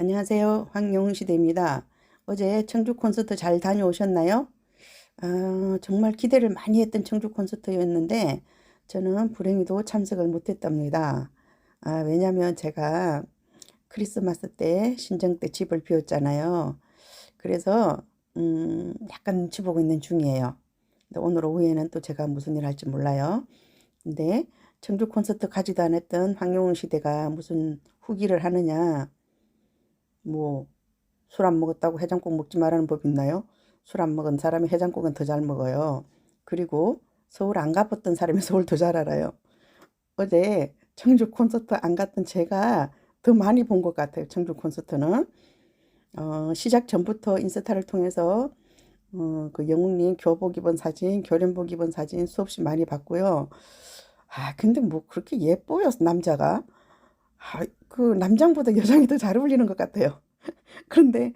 안녕하세요. 황영시대입니다. 어제 청주 콘서트 잘 다녀오셨나요? 아, 정말 기대를 많이 했던 청주 콘서트였는데 저는 불행히도 참석을 못했답니다. 아, 왜냐면 제가 크리스마스 때 신정 때 집을 비웠잖아요. 그래서 음, 약간 눈치 보고 있는 중이에요. 근데 오늘 오후에는 또 제가 무슨 일 할지 몰라요. 근데 청주 콘서트 가지도 않았던 황영웅 시대가 무슨 후기를 하느냐 뭐 술 안 먹었다고 해장국 먹지 말라는 법 있나요? 술 안 먹은 사람이 해장국은 더 잘 먹어요. 그리고 서울 안 가봤던 사람이 서울 더 잘 알아요. 어제 청주 콘서트 안 갔던 제가 더 많이 본 것 같아요. 청주 콘서트는 어, 시작 전부터 인스타를 통해서 어, 그 영웅님 교복 입은 사진, 교련복 입은 사진 수없이 많이 봤고요. 아, 근데 뭐 그렇게 예뻐요, 남자가. 아, 그 남장보다 여장이 더 잘 어울리는 것 같아요. 그런데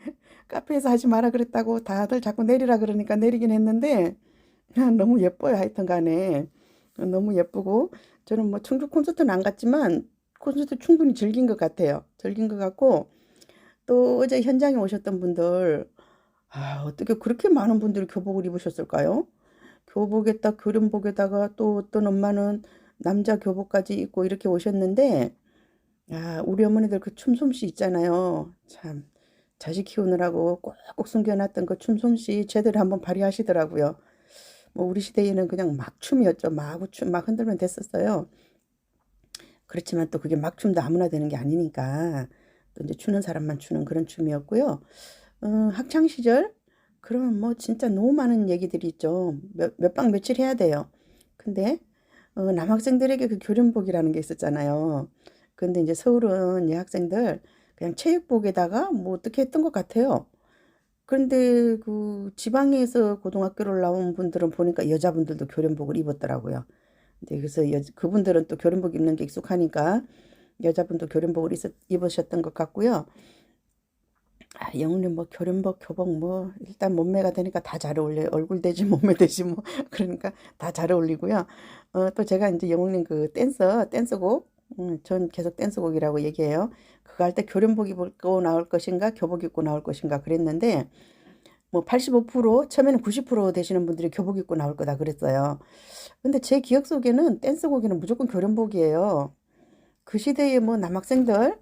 카페에서 하지 마라 그랬다고 다들 자꾸 내리라 그러니까 내리긴 했는데 아, 너무 예뻐요 하여튼 간에 너무 예쁘고 저는 뭐 청주 콘서트는 안 갔지만 콘서트 충분히 즐긴 것 같아요 즐긴 것 같고 또 어제 현장에 오셨던 분들 아 어떻게 그렇게 많은 분들이 교복을 입으셨을까요? 교복에다 교련복에다가 또 어떤 엄마는 남자 교복까지 입고 이렇게 오셨는데 아, 우리 어머니들 그 춤솜씨 있잖아요. 참, 자식 키우느라고 꼭꼭 숨겨놨던 그 춤솜씨 제대로 한번 발휘하시더라고요. 뭐 우리 시대에는 그냥 막춤이었죠. 마구춤 막 흔들면 됐었어요. 그렇지만 또 그게 막춤도 아무나 되는 게 아니니까 또 이제 추는 사람만 추는 그런 춤이었고요. 어, 학창 시절 그러면 뭐 진짜 너무 많은 얘기들이 있죠. 몇, 몇방 며칠 해야 돼요. 근데 어, 남학생들에게 그 교련복이라는 게 있었잖아요. 근데 이제 서울은 여학생들 그냥 체육복에다가 뭐 어떻게 했던 것 같아요. 그런데 그 지방에서 고등학교를 나온 분들은 보니까 여자분들도 교련복을 입었더라고요. 근데 그래서 여, 그분들은 또 교련복 입는 게 익숙하니까 여자분도 교련복을 있었, 입으셨던 것 같고요. 아, 영웅님 뭐 교련복, 교복 뭐 일단 몸매가 되니까 다 잘 어울려요. 얼굴 되지 몸매 되지 뭐 그러니까 다 잘 어울리고요. 어, 또 제가 이제 영웅님 그 댄서 댄서곡 음, 전 계속 댄스곡이라고 얘기해요. 그거 할 때 교련복 입고 나올 것인가 교복 입고 나올 것인가 그랬는데 뭐 85% 처음에는 90% 되시는 분들이 교복 입고 나올 거다 그랬어요. 근데 제 기억 속에는 댄스곡에는 무조건 교련복이에요. 그 시대에 뭐 남학생들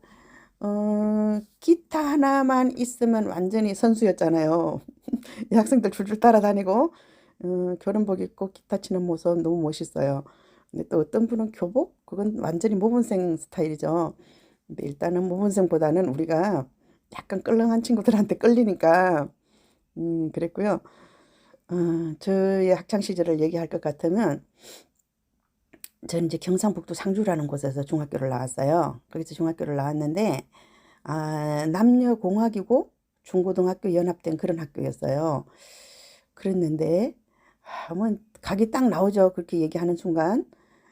어, 기타 하나만 있으면 완전히 선수였잖아요. 이 학생들 줄줄 따라다니고 어, 교련복 입고 기타 치는 모습 너무 멋있어요. 근데 또 어떤 분은 교복? 그건 완전히 모범생 스타일이죠. 근데 일단은 모범생보다는 우리가 약간 끌렁한 친구들한테 끌리니까 음, 그랬고요. 어, 저의 학창 시절을 얘기할 것 같으면 저는 이제 경상북도 상주라는 곳에서 중학교를 나왔어요. 거기서 중학교를 나왔는데 아, 남녀 공학이고 중고등학교 연합된 그런 학교였어요. 그랬는데 아, 뭐 각이 딱 나오죠. 그렇게 얘기하는 순간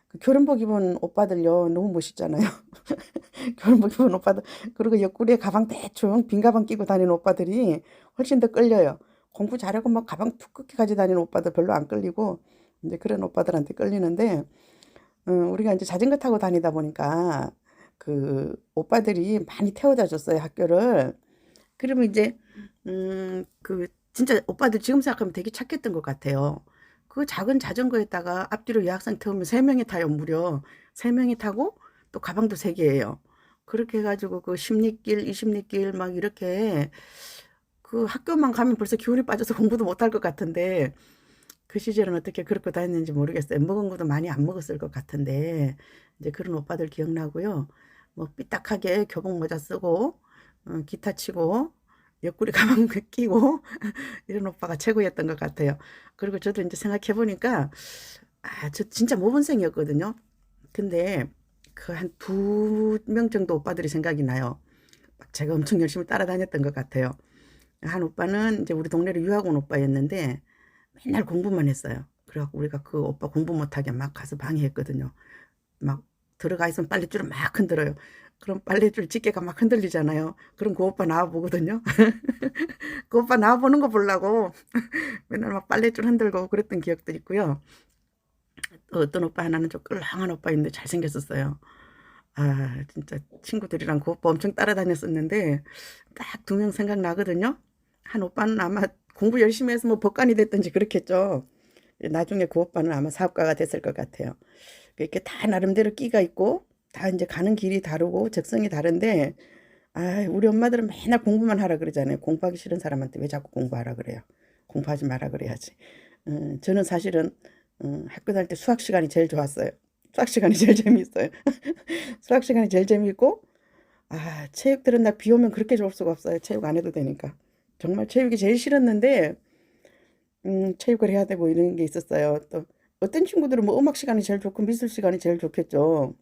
그 교련복 입은 오빠들요 너무 멋있잖아요. 교련복 입은 오빠들 그리고 옆구리에 가방 대충 빈 가방 끼고 다니는 오빠들이 훨씬 더 끌려요. 공부 잘하고 막 가방 툭툭히 가지고 다니는 오빠들 별로 안 끌리고 이제 그런 오빠들한테 끌리는데 음, 우리가 이제 자전거 타고 다니다 보니까 그 오빠들이 많이 태워다 줬어요 학교를. 그러면 이제 음, 그 진짜 오빠들 지금 생각하면 되게 착했던 것 같아요. 그 작은 자전거에다가 앞뒤로 여학생 태우면 세 명이 타요 무려 세 명이 타고 또 가방도 세 개예요. 그렇게 해가지고 그 십리길, 이십리길 막 이렇게 그 학교만 가면 벌써 기운이 빠져서 공부도 못할 것 같은데 그 시절은 어떻게 그렇게 다녔는지 모르겠어요. 먹은 것도 많이 안 먹었을 것 같은데 이제 그런 오빠들 기억나고요. 뭐 삐딱하게 교복 모자 쓰고 어, 기타 치고 옆구리 가방 끼고 이런 오빠가 최고였던 것 같아요. 그리고 저도 이제 생각해 보니까 아, 저 진짜 모범생이었거든요. 근데 그 한 두 명 정도 오빠들이 생각이 나요. 제가 엄청 열심히 따라다녔던 것 같아요. 한 오빠는 이제 우리 동네로 유학 온 오빠였는데 맨날 공부만 했어요. 그래갖고 우리가 그 오빠 공부 못하게 막 가서 방해했거든요. 막 들어가 있으면 빨래줄을 막 흔들어요. 그럼 빨래줄 집게가 막 흔들리잖아요. 그럼 그 오빠 나와 보거든요. 그 오빠 나와 보는 거 보려고 맨날 막 빨래줄 흔들고 그랬던 기억도 있고요. 또 어떤 오빠 하나는 좀 끌렁한 오빠인데 잘생겼었어요. 아 진짜 친구들이랑 그 오빠 엄청 따라다녔었는데 딱 두 명 생각나거든요. 한 오빠는 아마 공부 열심히 해서 뭐 법관이 됐든지 그렇겠죠. 나중에 그 오빠는 아마 사업가가 됐을 것 같아요. 이렇게 다 나름대로 끼가 있고 다 이제 가는 길이 다르고 적성이 다른데 아 우리 엄마들은 맨날 공부만 하라 그러잖아요. 공부하기 싫은 사람한테 왜 자꾸 공부하라 그래요. 공부하지 마라 그래야지. 음, 저는 사실은 음, 학교 다닐 때 수학 시간이 제일 좋았어요. 수학 시간이 제일 재미있어요. 수학 시간이 제일 재미있고 아 체육 들은 날비 오면 그렇게 좋을 수가 없어요. 체육 안 해도 되니까. 정말 체육이 제일 싫었는데 음, 체육을 해야 되고 이런 게 있었어요. 또 어떤 친구들은 뭐 음악 시간이 제일 좋고 미술 시간이 제일 좋겠죠.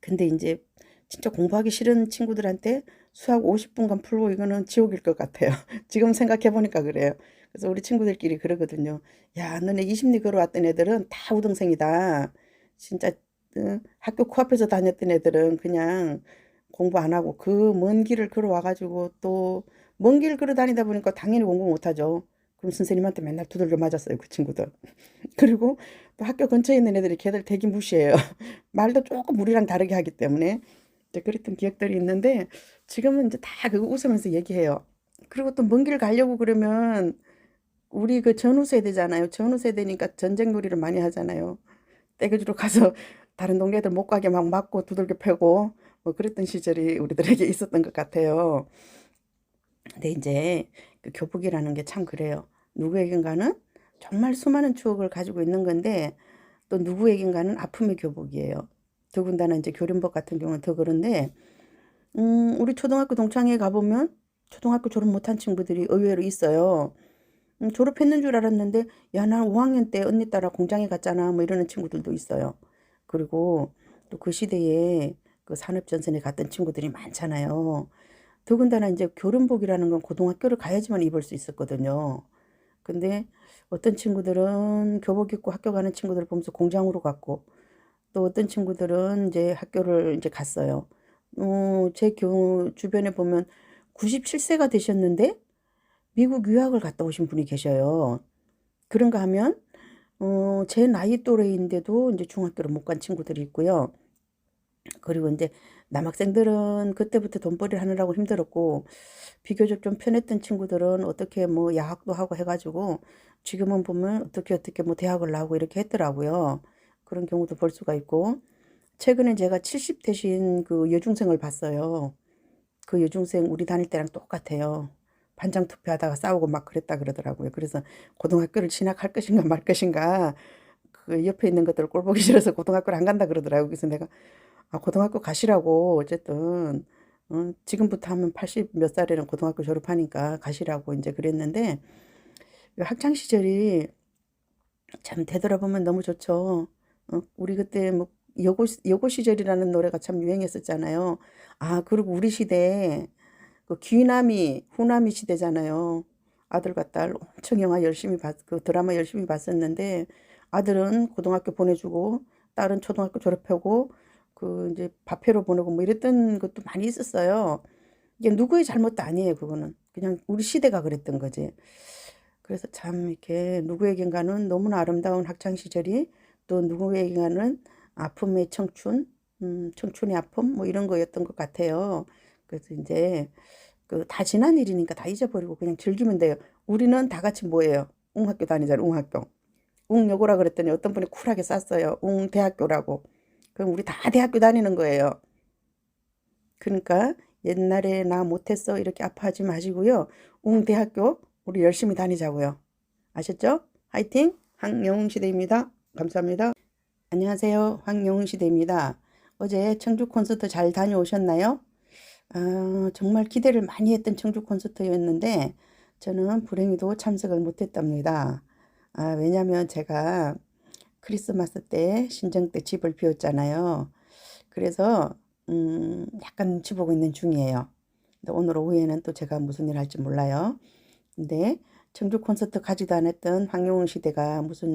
근데 이제 진짜 공부하기 싫은 친구들한테 수학 50분간 풀고 이거는 지옥일 것 같아요. 지금 생각해 보니까 그래요. 그래서 우리 친구들끼리 그러거든요. 야, 너네 20리 걸어왔던 애들은 다 우등생이다. 진짜 어, 학교 코앞에서 다녔던 애들은 그냥 공부 안 하고 그 먼 길을 걸어와가지고 또 먼 길 걸어 다니다 보니까 당연히 공부 못하죠. 그럼 선생님한테 맨날 두들겨 맞았어요, 그 친구들. 그리고 또 학교 근처에 있는 애들이 걔들 되게 무시해요. 말도 조금 우리랑 다르게 하기 때문에 이제 그랬던 기억들이 있는데 지금은 이제 다 그거 웃으면서 얘기해요. 그리고 또 먼 길 가려고 그러면 우리 그 전후 세대잖아요. 전후 세대니까 전쟁 놀이를 많이 하잖아요. 떼겨주러 가서 다른 동네 애들 못 가게 막 막고 두들겨 패고 뭐 그랬던 시절이 우리들에게 있었던 것 같아요. 근데 이제 그 교복이라는 게 참 그래요. 누구에겐가는 정말 수많은 추억을 가지고 있는 건데 또 누구에겐가는 아픔의 교복이에요. 더군다나 이제 교련복 같은 경우는 더 그런데 음, 우리 초등학교 동창회에 가보면 초등학교 졸업 못한 친구들이 의외로 있어요. 음, 졸업했는 줄 알았는데 야, 난 5학년 때 언니 따라 공장에 갔잖아. 뭐 이러는 친구들도 있어요. 그리고 또 그 시대에 그 산업전선에 갔던 친구들이 많잖아요. 더군다나 이제 교련복이라는 건 고등학교를 가야지만 입을 수 있었거든요. 근데 어떤 친구들은 교복 입고 학교 가는 친구들 보면서 공장으로 갔고 또 어떤 친구들은 이제 학교를 이제 갔어요. 어, 제 교, 주변에 보면 97세가 되셨는데 미국 유학을 갔다 오신 분이 계셔요. 그런가 하면 어, 제 나이 또래인데도 이제 중학교를 못 간 친구들이 있고요. 그리고 이제 남학생들은 그때부터 돈벌이를 하느라고 힘들었고 비교적 좀 편했던 친구들은 어떻게 뭐 야학도 하고 해가지고 지금은 보면 어떻게 어떻게 뭐 대학을 나오고 이렇게 했더라고요. 그런 경우도 볼 수가 있고 최근에 제가 70 대신 그 여중생을 봤어요. 그 여중생 우리 다닐 때랑 똑같아요. 반장 투표하다가 싸우고 막 그랬다 그러더라고요. 그래서 고등학교를 진학할 것인가 말 것인가 그 옆에 있는 것들 꼴 보기 싫어서 고등학교를 안 간다 그러더라고요. 그래서 내가 아, 고등학교 가시라고 어쨌든 어, 지금부터 하면 80 몇 살에는 고등학교 졸업하니까 가시라고 이제 그랬는데 학창 시절이 참 되돌아보면 너무 좋죠. 어, 우리 그때 뭐 여고 여고 시절이라는 노래가 참 유행했었잖아요. 아 그리고 우리 시대에 그 귀남이 후남이 시대잖아요. 아들과 딸 엄청 영화 열심히 봤, 그 드라마 열심히 봤었는데 아들은 고등학교 보내주고 딸은 초등학교 졸업하고 그 이제 밥회로 보내고 뭐 이랬던 것도 많이 있었어요. 이게 누구의 잘못도 아니에요. 그거는 그냥 우리 시대가 그랬던 거지. 그래서 참 이렇게 누구에겐가는 너무나 아름다운 학창 시절이 또 누구에겐가는 아픔의 청춘, 음, 청춘의 아픔 뭐 이런 거였던 것 같아요. 그래서 이제 그 다 지난 일이니까 다 잊어버리고 그냥 즐기면 돼요. 우리는 다 같이 뭐예요? 웅학교 다니잖아요. 웅학교. 웅여고라 그랬더니 어떤 분이 쿨하게 쌌어요. 웅대학교라고. 그럼 우리 다 대학교 다니는 거예요. 그러니까 옛날에 나 못했어 이렇게 아파하지 마시고요. 웅 대학교 우리 열심히 다니자고요. 아셨죠? 화이팅! 황영웅 시대입니다. 감사합니다. 안녕하세요. 황영웅 시대입니다. 어제 청주 콘서트 잘 다녀오셨나요? 아, 정말 기대를 많이 했던 청주 콘서트였는데 저는 불행히도 참석을 못했답니다. 아, 왜냐면 제가 크리스마스 때 신정 때 집을 비웠잖아요. 그래서 음, 약간 눈치 보고 있는 중이에요. 근데 오늘 오후에는 또 제가 무슨 일 할지 몰라요. 근데 청주 콘서트 가지도 않았던 황용운 시대가 무슨